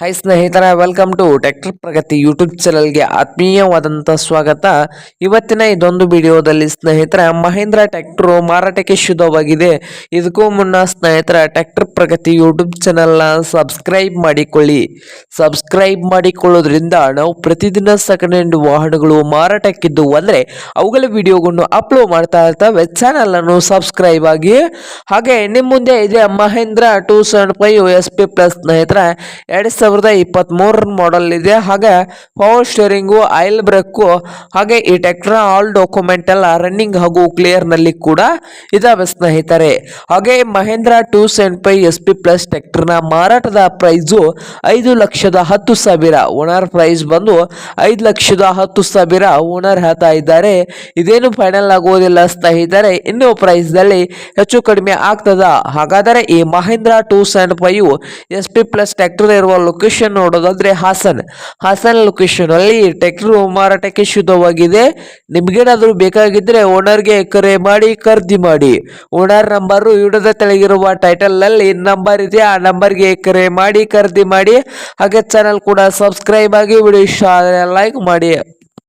Hi ಸ್ನೇಹಿತರ welcome to tractor Pragati YouTube ಚಾನಲ್ಗೆ ಆತ್ಮೀಯವಾದಂಥ ಸ್ವಾಗತ. ಇವತ್ತಿನ ಇದೊಂದು ವಿಡಿಯೋದಲ್ಲಿ ಸ್ನೇಹಿತರ, ಮಹೇಂದ್ರ ಟ್ಯಾಕ್ಟ್ರು ಮಾರಾಟಕ್ಕೆ ಶುದ್ಧವಾಗಿದೆ. ಇದಕ್ಕೂ ಮುನ್ನ ಸ್ನೇಹಿತರ ಟ್ರ್ಯಾಕ್ಟರ್ ಪ್ರಗತಿ ಯೂಟ್ಯೂಬ್ ಚಾನಲ್ನ ಸಬ್ಸ್ಕ್ರೈಬ್ ಮಾಡಿಕೊಳ್ಳಿ. ಸಬ್ಸ್ಕ್ರೈಬ್ ಮಾಡಿಕೊಳ್ಳೋದ್ರಿಂದ ನಾವು ಪ್ರತಿದಿನ ಸೆಕೆಂಡ್ ಹ್ಯಾಂಡ್ ವಾಹನಗಳು ಮಾರಾಟಕ್ಕಿದ್ದು ಅಂದರೆ ಅವುಗಳ ವಿಡಿಯೋಗಳನ್ನು ಅಪ್ಲೋಡ್ ಮಾಡ್ತಾ ಇರ್ತವೆ. ಚಾನಲನ್ನು ಸಬ್ಸ್ಕ್ರೈಬ್ ಆಗಿ. ಹಾಗೆ ನಿಮ್ಮ ಮುಂದೆ ಇದೆ Mahindra two seven five S P plus ಸ್ನೇಹಿತರ, ಎರಡು ಇಪ್ಪತ್ತ್ ಮೂರರ ಮಾಡೆಲ್ ಇದೆ. ಹಾಗೆ ಪವರ್ ಸ್ಟೇರಿಂಗು ಆಯಿಲ್ ಬ್ರೇಕು ಹಾಗೆ ಈ ಟ್ರ್ಯಾಕ್ಟರ್ ಆಲ್ ಡಾಕ್ಯುಮೆಂಟ್ ಎಲ್ಲ ರನ್ನಿಂಗ್ ಹಾಗೂ ಕ್ಲಿಯರ್ನಲ್ಲಿ ಕೂಡ ಇದಾವೆ ಸ್ನೇಹಿತರೆ. ಹಾಗೆ Mahindra two seven five S P plus ಟ್ರ್ಯಾಕ್ಟರ್ನ ಮಾರಾಟದ ಪ್ರೈಸು ಐದು ಲಕ್ಷದ ಹತ್ತು ಸಾವಿರ. ಓನರ್ ಪ್ರೈಸ್ ಬಂದು ಐದು ಲಕ್ಷದ ಹತ್ತು ಸಾವಿರ ಓನರ್ ಹೇಳ್ತಾ ಇದ್ದಾರೆ. ಇದೇನು ಫೈನಲ್ ಆಗುವುದಿಲ್ಲ ಸ್ನೇಹಿತರೆ. ಇನ್ನು ಪ್ರೈಸ್ದಲ್ಲಿ ಹೆಚ್ಚು ಕಡಿಮೆ ಆಗ್ತದ. ಹಾಗಾದರೆ ಈ Mahindra two seven five S P plus tractor ಇರುವ ಲೊಕೇಶನ್ ನೋಡೋದಾದ್ರೆ ಹಾಸನ್. ಹಾಸನ್ ಲೊಕೇಶನ್ ಅಲ್ಲಿ ಟ್ರ್ಯಾಕ್ಟರ್ ಮಾರಾಟಕ್ಕೆ ಶುದ್ಧವಾಗಿದೆ. ನಿಮ್ಗೇನಾದ್ರೂ ಬೇಕಾಗಿದ್ರೆ ಓನರ್ಗೆ ಕರೆ ಮಾಡಿ, ಖರೀದಿ ಮಾಡಿ. ಓನರ್ ನಂಬರ್ ವಿಡಿಯೋದ ತೆಳಗಿರುವ ಟೈಟಲ್ನಲ್ಲಿ ನಂಬರ್ ಇದೆ. ಆ ನಂಬರ್ಗೆ ಕರೆ ಮಾಡಿ, ಖರೀದಿ ಮಾಡಿ. ಹಾಗೆ ಚಾನಲ್ ಕೂಡ ಸಬ್ಸ್ಕ್ರೈಬ್ ಆಗಿ ವಿಡಿಯೋ ಇಷ್ಟ ಲೈಕ್ ಮಾಡಿ.